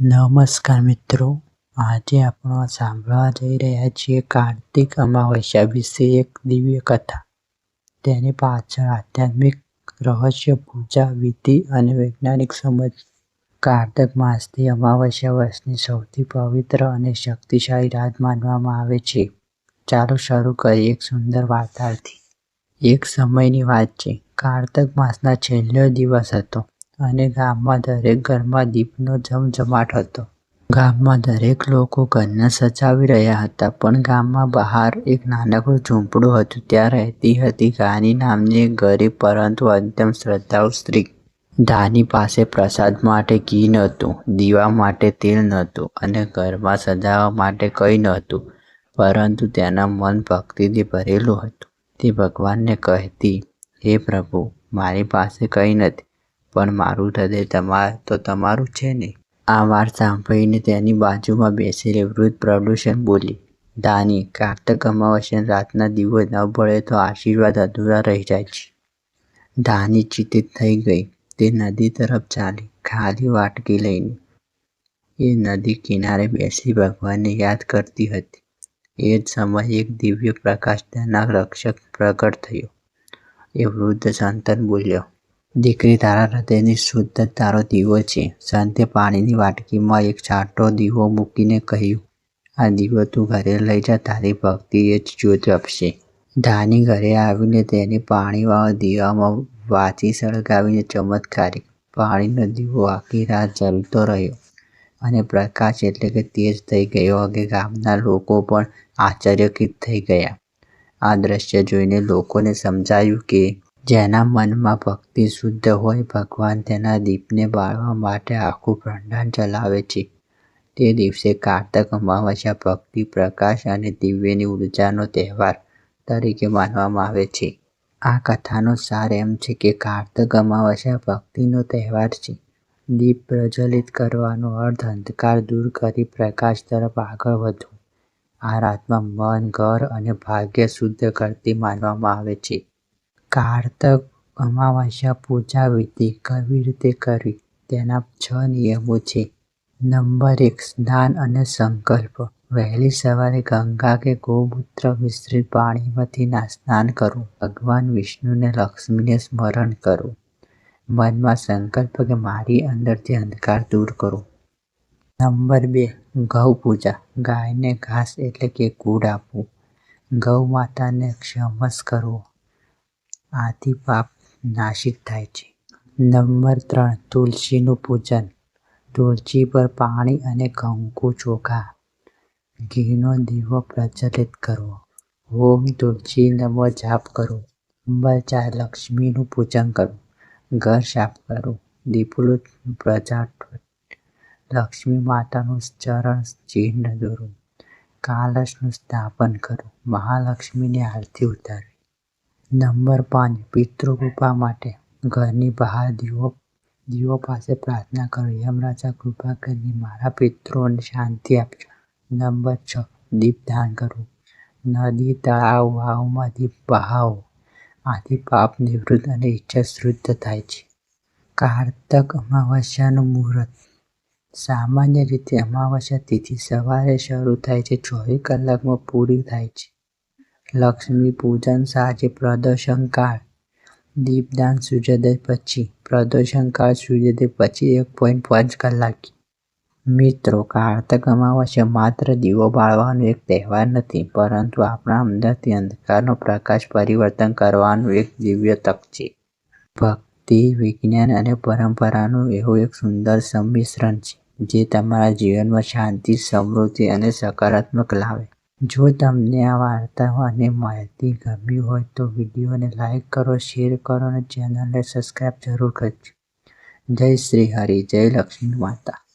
નમસ્કાર મિત્રો, આજે આપણો સાંભળવા જઈ રહ્યા છીએ કાર્તિક અમાવસ્યા વિશે એક દિવ્ય કથા. તેની પાછળ આધ્યાત્મિક રહસ્ય, પૂજા, વિધિ અને વૈજ્ઞાનિક સમજ. કાર્તક માસથી અમાવસ્યા વર્ષની સૌથી પવિત્ર અને શક્તિશાળી રાત માનવામાં આવે છે. ચાલો શરૂ કરીએ એક સુંદર વાર્તાથી. એક સમયની વાત છે. કાર્તક માસના છેલ્લો દિવસ હતો. અને ગામમાં દરેક ઘરમાં દીપનો જમજમાટ હતો. ગામમાં દરેક લોકો ઘરને સજાવી રહ્યા હતા, પણ ગામમાં બહાર એક નાનકડું ઝૂંપડું હતું. ત્યાં રહેતી હતી ગાની નામની એક ગરીબ, પરંતુ અત્યંત શ્રદ્ધાળુ સ્ત્રી. ધાની પાસે પ્રસાદ માટે ઘી નહોતું, દીવા માટે તેલ નહોતું અને ઘરમાં સજાવવા માટે કંઈ નહોતું, પરંતુ તેના મન ભક્તિથી ભરેલું હતું. તે ભગવાનને કહેતી, હે પ્રભુ, મારી પાસે કંઈ નથી. પણ મારું હૃદય તમાર તો તમારું છે ને? આ વાત સાંભળીને તેની બાજુમાં બેસેલી વૃદ્ધ પ્રદૂષણ બોલી, દાની કાર્તક અમાવસ્યાની રાતના દીવો ન ભળે તો આશીર્વાદ અધૂરા રહી જાય છે. દાની ચિંતિત થઈ ગઈ, તે નદી તરફ ચાલી, ખાલી વાટકી લઈને. એ નદી કિનારે બેસી ભગવાનને યાદ કરતી હતી. એ જ સમયે એક દિવ્ય પ્રકાશ તેના રક્ષક પ્રગટ થયો. એ વૃદ્ધ સંતન બોલ્યો દીકરી તારા હૃદયની શુદ્ધ તારો દીવો છે. સંતે પાણીની વાટકીમાં એક છાંટો દીવો મૂકીને કહ્યું, આ દીવો તું ઘરે લઈ જા, તારી ભક્તિ એ જ જ્યોત આપશે. ધાની ઘરે આવીને તેને પાણીવાળા દીવામાં વાંચી સળગાવીને ચમત્કારી પાણીનો દીવો આખી રાત જલતો રહ્યો અને પ્રકાશ એટલે કે તેજ થઈ ગયો કે ગામના લોકો પણ આશ્ચર્યકિત થઈ ગયા. આ દ્રશ્ય જોઈને લોકોને સમજાયું કે જેના મનમાં ભક્તિ શુદ્ધ હોય, ભગવાન તેના દીપને બાળવા માટે આખું બ્રહ્માંડ ચલાવે છે. તે દિવસે કારતક અમાવસ્યા, ભક્તિ, પ્રકાશ અને દિવ્યની ઉર્જાનો તહેવાર તરીકે માનવામાં આવે છે. આ કથાનો સાર એમ છે કે કારતક અમાવસ્યા ભક્તિનો તહેવાર છે. દીપ પ્રજ્વલિત કરવાનો અર્થ અંધકાર દૂર કરી પ્રકાશ તરફ આગળ વધવું. આ રાતમાં મન, ઘર અને ભાગ્ય શુદ્ધ કરતી માનવામાં આવે છે. કાર્તક અમાવસ્યા પૂજા વિધિ કેવી રીતે કરવી? તેના છ નિયમો છે. નંબર એક, સ્નાન અને સંકલ્પ. વહેલી સવારે ગંગા કે ગૌમૂત્ર મિશ્રિત પાણીમાંથી સ્નાન કરવું ભગવાન વિષ્ણુને લક્ષ્મીને સ્મરણ કરવું મનમાં સંકલ્પ કે મારી અંદરથી અંધકાર દૂર કરો. નંબર બે ગૌ પૂજા. ગાયને ઘાસ એટલે કે કૂડ આપવું. ગૌ માતાને ક્ષમસ કરવો. આથી પાપ નાશિત થાય છે. નંબર ત્રણ, તુલસીનું પૂજન. તુલસી પર પાણી અને કંકુ ચોખા. ઘીનો દીવો પ્રજ્વલિત કરવો. ઓમ તુલસી નમો જાપ કરવો નંબર ચાર, લક્ષ્મીનું પૂજન કરવું. ઘર સાફ કરવું દીપલું પ્રજાટવું લક્ષ્મી માતાનું ચરણ ચિહ્ન દોરવું કાલસનું સ્થાપન કરવું મહાલક્ષ્મીની આરતી ઉતારવી નંબર પાંચ, પિતૃકૃપા માટે ઘરની બહાર દીવો દીવો પાસે પ્રાર્થના કરો. યમરાજા કૃપા કરીને મારા પિતૃઓને શાંતિ આપજો. નંબર છ દીપદાન કરવું નદી, તળાવ, વાવમાં દીપ બહાવો આથી પાપ નિવૃત્ત અને ઈચ્છા શુદ્ધ થાય છે. કાર્તક અમાવસ્યાનું મુહૂર્ત. સામાન્ય રીતે અમાવસ્યા તિથિ સવારે શરૂ થાય છે, ચોવીસ કલાકમાં પૂરી થાય છે. લક્ષ્મી પૂજન સાંજે પ્રદોષકાળ દીપદાન સૂર્યોદય પછી. પ્રદોષકાળ સૂર્યોદય પછી એક પોઈન્ટ પાંચ કલાકે. મિત્રો, કાર્તક અમાવસ્યા માત્ર દીવો બાળવાનો એક તહેવાર નથી, પરંતુ આપણા અંદરથી અંધકારનો પ્રકાશ પરિવર્તન કરવાનું એક દિવ્ય તક છે. ભક્તિ, વિજ્ઞાન અને પરંપરાનું એવું એક સુંદર સંમિશ્રણ છે, જે તમારા જીવનમાં શાંતિ, સમૃદ્ધિ અને સકારાત્મક લાવે. જો તમને આ વાર્તાઓ અને માહિતી ગમી હોય તો વિડીયોને લાઈક કરો, શેર કરો અને ચેનલને સબસ્ક્રાઈબ જરૂર કરજો. જય શ્રી હરિ, જય લક્ષ્મી માતા.